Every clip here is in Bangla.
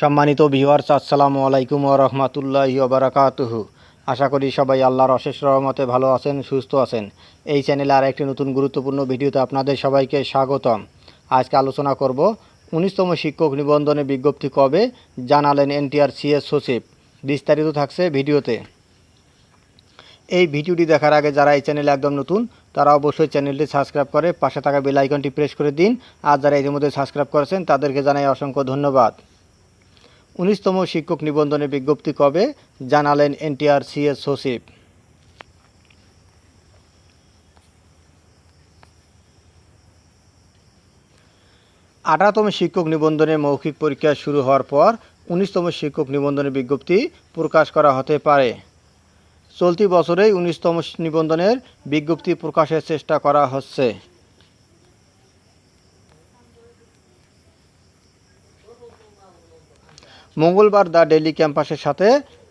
সম্মানিত ভিউয়ার্স আসসালামু আলাইকুম ও রহমতুল্লাহ বারাকাতুহু। আশা করি সবাই আল্লাহর অশেষ রহমতে ভালো আছেন, সুস্থ আছেন। এই চ্যানেলে আর একটি নতুন গুরুত্বপূর্ণ ভিডিওতে আপনাদের সবাইকে স্বাগতম। আজকে আলোচনা করব উনিশতম শিক্ষক নিবন্ধনে বিজ্ঞপ্তি কবে জানালেন এনটিআর সিএস সচিব। বিস্তারিত থাকছে ভিডিওতে। এই ভিডিওটি দেখার আগে যারা এই চ্যানেলে একদম নতুন, তারা অবশ্যই চ্যানেলটি সাবস্ক্রাইব করে পাশে থাকা বেল আইকনটি প্রেস করে দিন। আর যারা ইতিমধ্যে সাবস্ক্রাইব করেছেন, তাদেরকে জানাই অসংখ্য ধন্যবাদ। উনিশতম শিক্ষক নিবন্ধনের বিজ্ঞপ্তি কবে জানালেন এনটিআর সিএস সচিব? আঠারোতম শিক্ষক নিবন্ধনের মৌখিক পরীক্ষা শুরু হওয়ার পর উনিশতম শিক্ষক নিবন্ধনের বিজ্ঞপ্তি প্রকাশ করা হতে পারে। চলতি বছরেই উনিশতম নিবন্ধনের বিজ্ঞপ্তি প্রকাশের চেষ্টা করা হচ্ছে। মঙ্গলবার দ্য ডেলি ক্যাম্পাসের সাথে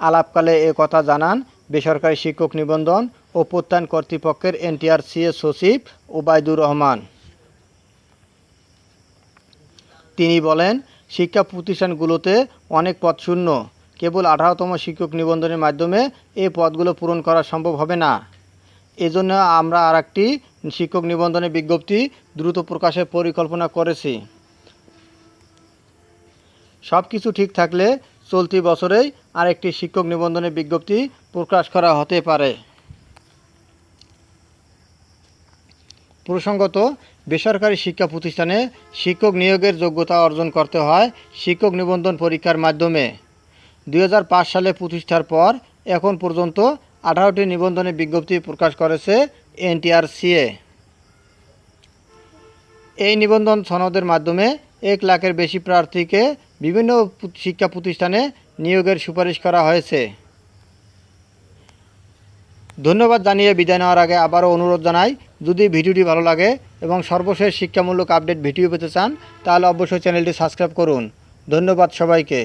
আলাপকালে এ কথা জানান বেসরকারি শিক্ষক নিবন্ধন ও প্রত্যয়ন কর্তৃপক্ষের এনটিআর সিএস সচিব ওবায়দুর রহমান। তিনি বলেন, শিক্ষা প্রতিষ্ঠানগুলোতে অনেক পদ শূন্য। কেবল আঠারোতম শিক্ষক নিবন্ধনের মাধ্যমে এই পদগুলো পূরণ করা সম্ভব হবে না। এজন্য আমরা আর একটি শিক্ষক নিবন্ধনের বিজ্ঞপ্তি দ্রুত প্রকাশের পরিকল্পনা করেছি। সব কিছু ঠিক থাকলে চলতি বছরেই আরেকটি শিক্ষক নিবন্ধনের বিজ্ঞপ্তি প্রকাশ করা হতে পারে। প্রসঙ্গত, বেসরকারি শিক্ষা প্রতিষ্ঠানে শিক্ষক নিয়োগের যোগ্যতা অর্জন করতে হয় শিক্ষক নিবন্ধন পরীক্ষার মাধ্যমে। দু হাজার পাঁচ সালে প্রতিষ্ঠার পর এখন পর্যন্ত আঠারোটি নিবন্ধনের বিজ্ঞপ্তি প্রকাশ করেছে এনটিআরসিএ। এই নিবন্ধন সনদের মাধ্যমে এক লাখের বেশি প্রার্থীকে বিভিন্ন শিক্ষা প্রতিষ্ঠানে নিয়োগের সুপারিশ করা হয়েছে। ধন্যবাদ জানিয়ে বিদায় নেওয়ার আগে আবারও অনুরোধ জানাই, যদি ভিডিওটি ভালো লাগে এবং সর্বশেষ শিক্ষামূলক আপডেট ভিডিও পেতে চান, তাহলে অবশ্যই চ্যানেলটি সাবস্ক্রাইব করুন। ধন্যবাদ সবাইকে।